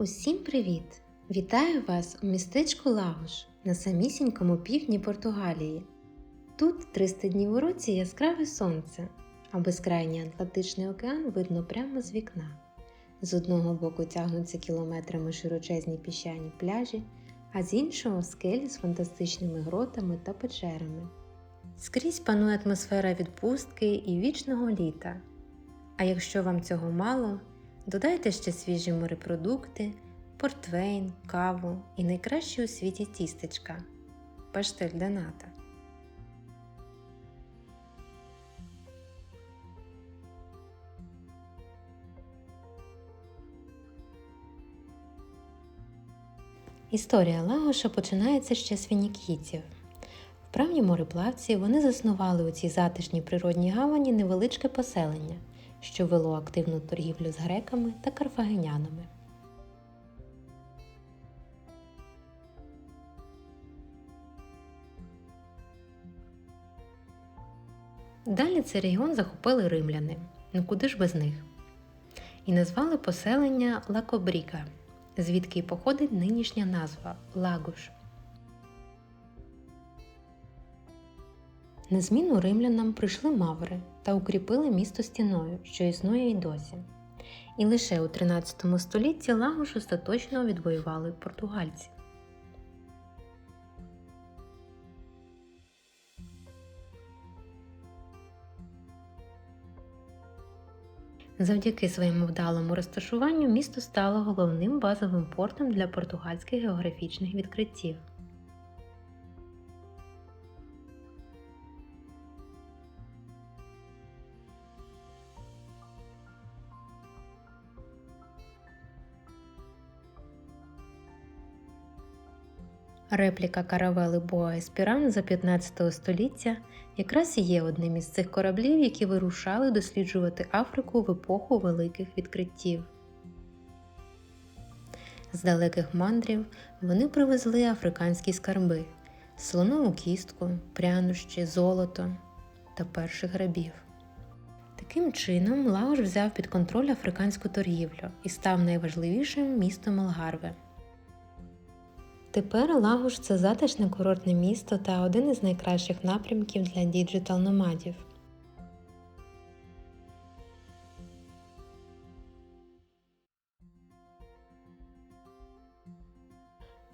Усім привіт! Вітаю вас у містечку Лагош на самісінькому півдні Португалії. Тут 300 днів у році яскраве сонце, а безкрайній Атлантичний океан видно прямо з вікна. З одного боку тягнуться кілометрами широчезні піщані пляжі, а з іншого скелі з фантастичними гротами та печерами. Скрізь панує атмосфера відпустки і вічного літа. А якщо вам цього мало, додайте ще свіжі морепродукти, портвейн, каву і найкраще у світі тістечка паштель Доната. Історія Лагоша починається ще з фінікійців. Вправні мореплавці вони заснували у цій затишній природній гавані невеличке поселення, що вело активну торгівлю з греками та карфагенянами. Далі цей регіон захопили римляни, ну куди ж без них, і назвали поселення Лакобріка, звідки й походить нинішня назва Лагуш. На зміну римлянам прийшли маври та укріпили місто стіною, що існує й досі. І лише у 13 столітті Лагуш остаточно відвоювали португальці. Завдяки своєму вдалому розташуванню місто стало головним базовим портом для португальських географічних відкриттів. Репліка каравели Боа Еспіран за 15 століття якраз і є одним із цих кораблів, які вирушали досліджувати Африку в епоху великих відкриттів. З далеких мандрів вони привезли африканські скарби, слонову кістку, прянощі, золото та перших грабів. Таким чином, Лаош взяв під контроль африканську торгівлю і став найважливішим містом Алгарве. Тепер Лагуш це затишне курортне місто та один із найкращих напрямків для діджитал-номадів.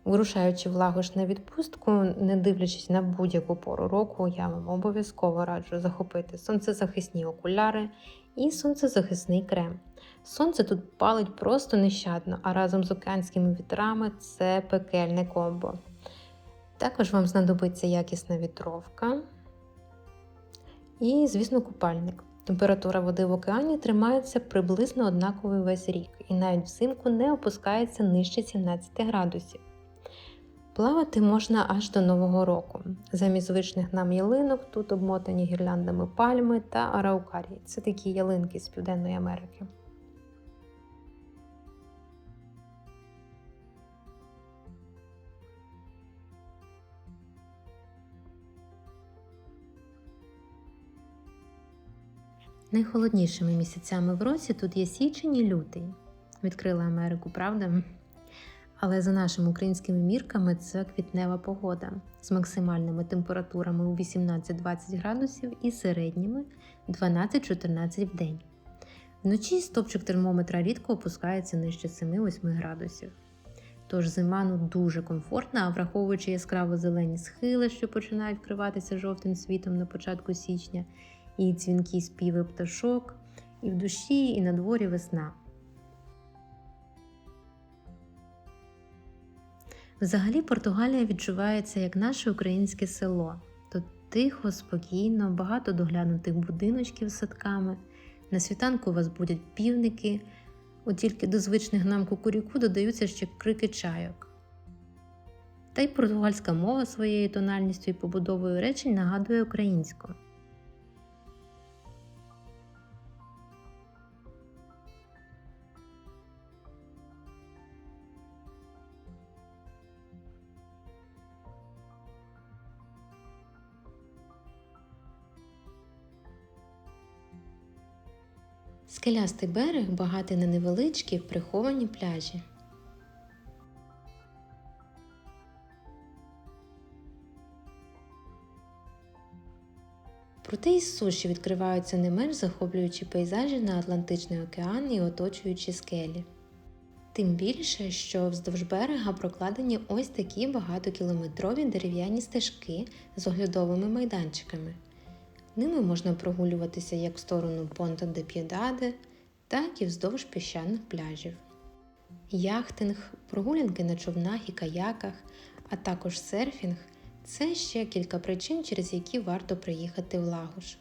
Вирушаючи в Лагош на відпустку, не дивлячись на будь-яку пору року, я вам обов'язково раджу захопити сонцезахисні окуляри і сонцезахисний крем. Сонце тут палить просто нещадно, а разом з океанськими вітрами це пекельне комбо. Також вам знадобиться якісна вітровка і, звісно, купальник. Температура води в океані тримається приблизно однаковий весь рік і навіть взимку не опускається нижче 17 градусів. Плавати можна аж до Нового року. Замість звичних нам ялинок тут обмотані гірляндами пальми та араукарії. Це такі ялинки з Південної Америки. Найхолоднішими місяцями в році тут є січень і лютий. Відкрила Америку, правда? Але за нашими українськими мірками це квітнева погода з максимальними температурами у 18-20 градусів і середніми 12-14 в день. Вночі стопчик термометра рідко опускається нижче 7-8 градусів. Тож зима ну дуже комфортна, а враховуючи яскраво зелені схили, що починають вкриватися жовтим світом на початку січня, і дзвінкі співи пташок, і в душі, і на дворі весна. Взагалі Португалія відчувається як наше українське село. Тут тихо, спокійно, багато доглянутих будиночків з садками. На світанку вас будять півники, от тільки до звичних нам кукуріку додаються ще крики чайок. Та й португальська мова своєю тональністю і побудовою речень нагадує українську. Скелястий берег багатий на невеличкі приховані пляжі. Проте із суші відкриваються не менш захоплюючі пейзажі на Атлантичний океан і оточуючі скелі. Тим більше, що вздовж берега прокладені ось такі багатокілометрові дерев'яні стежки з оглядовими майданчиками. Ними можна прогулюватися як в сторону Понта де П'єдаде, так і вздовж піщаних пляжів. Яхтинг, прогулянки на човнах і каяках, а також серфінг це ще кілька причин, через які варто приїхати в Лагуш.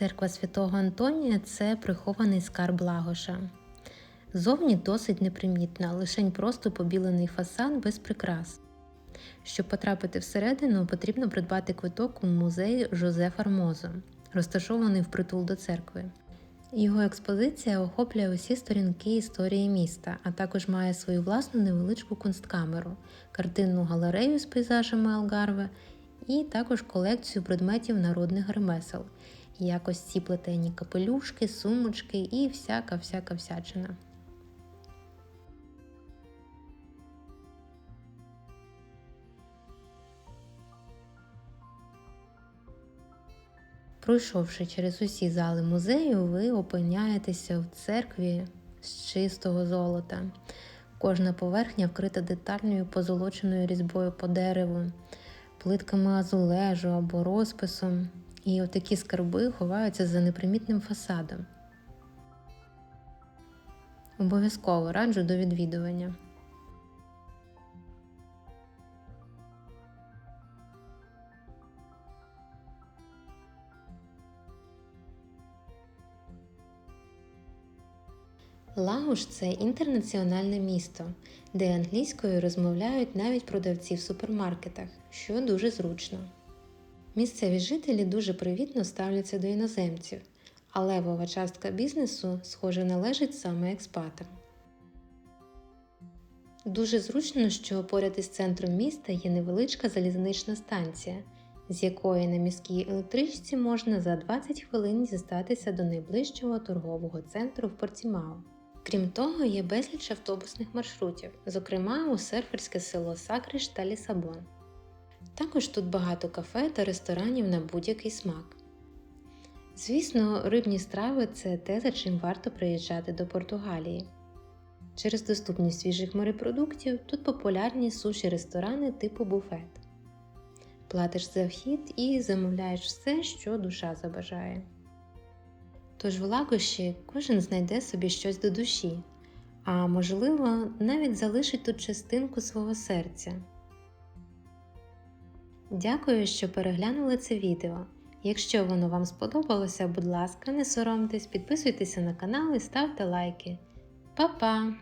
Церква святого Антонія це прихований скарб Лагоша. Зовні досить непримітна, лишень просто побілений фасад без прикрас. Щоб потрапити всередину, потрібно придбати квиток у музей Жозе Фармозо, розташований впритул до церкви. Його експозиція охоплює усі сторінки історії міста, а також має свою власну невеличку кунсткамеру, картинну галерею з пейзажами Алгарве і також колекцію предметів народних ремесел, як ось ці плетені капелюшки, сумочки і всяка всяка всячина. Пройшовши через усі зали музею, ви опиняєтеся в церкві з чистого золота. Кожна поверхня вкрита детальною позолоченою різьбою по дереву, плитками азулежу або розписом, і отакі скарби ховаються за непримітним фасадом. Обов'язково раджу до відвідування. Лагуш це інтернаціональне місто, де англійською розмовляють навіть продавці в супермаркетах, що дуже зручно. Місцеві жителі дуже привітно ставляться до іноземців, а левова частка бізнесу, схоже, належить саме експатам. Дуже зручно, що поряд із центром міста є невеличка залізнична станція, з якої на міській електричці можна за 20 хвилин дістатися до найближчого торгового центру в Портімао. Крім того, є безліч автобусних маршрутів, зокрема у серферське село Сакриш та Лісабон. Також тут багато кафе та ресторанів на будь-який смак. Звісно, рибні страви це те, за чим варто приїжджати до Португалії. Через доступність свіжих морепродуктів тут популярні суші ресторани типу буфет. Платиш за вхід і замовляєш все, що душа забажає. Тож в лагощі кожен знайде собі щось до душі, а можливо, навіть залишить тут частинку свого серця. Дякую, що переглянули це відео. Якщо воно вам сподобалося, будь ласка, не соромтесь, підписуйтеся на канал і ставте лайки. Па-па!